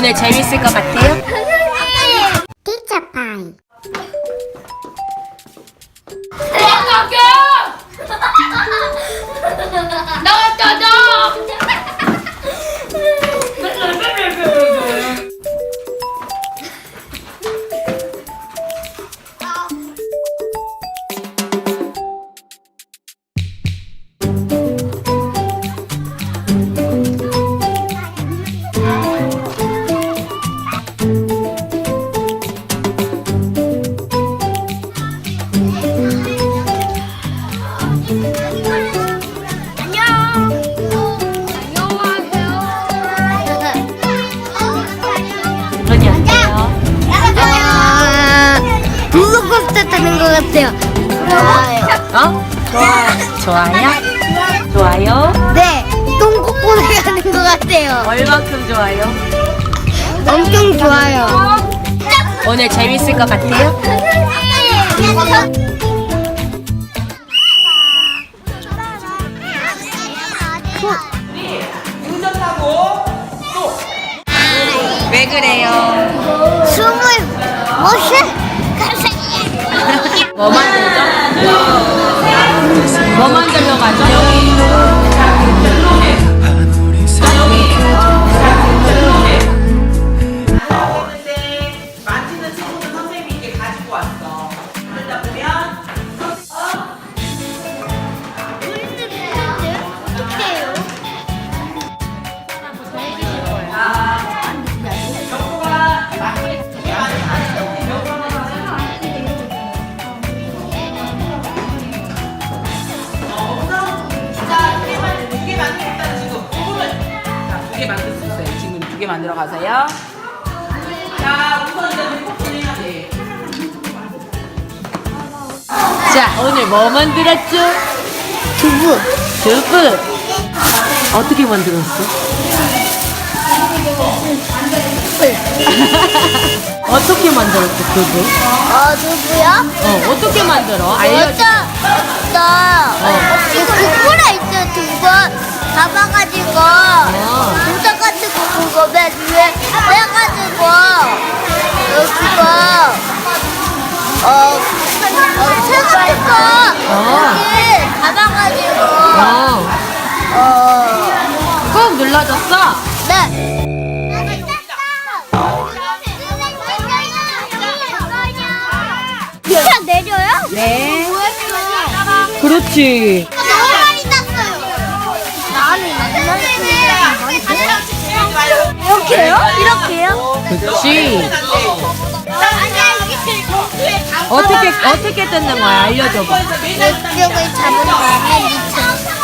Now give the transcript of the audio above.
오늘 재밌을 것 같아요? 피자 파이. 나왔다 나. 같아요. 좋아요. 어? 좋아요. 좋아요? 좋아요? 네, 똥꼬꼬리 가는 것 같아요. 얼마큼 좋아요? 엄청 좋아요. 오늘 재밌을 것 같아요? 왜 그래요? 숨을 못 쉬. 뭐 만들죠? 뭐 만들러 가죠? 만들어 가세요. 자 우선 이제 물컵 진행해야 돼. 자, 오늘 뭐 만들었죠? 두부. 두부. 어떻게 만들었어? 어떻게 만들었어, 두부? 어, 두부요? 어, 어떻게 만들어? 알려줘. 어쩌, 어쩌. 그 국물에 있어, 두부. 잡아가지고. 어, 어, 새 같은 거. 어. 여기 잡아가지고. 어. 어, 꾹 눌러줬어? 네. 그냥 내려요? 네. 그렇지. 너무 많이 땄어요. 나는 이렇게요? 이렇게요? 그렇지. 이게 어떻게, 어떻게 뜯는 거야? 알려줘봐. 이쪽을 잡은 다음에 밑으로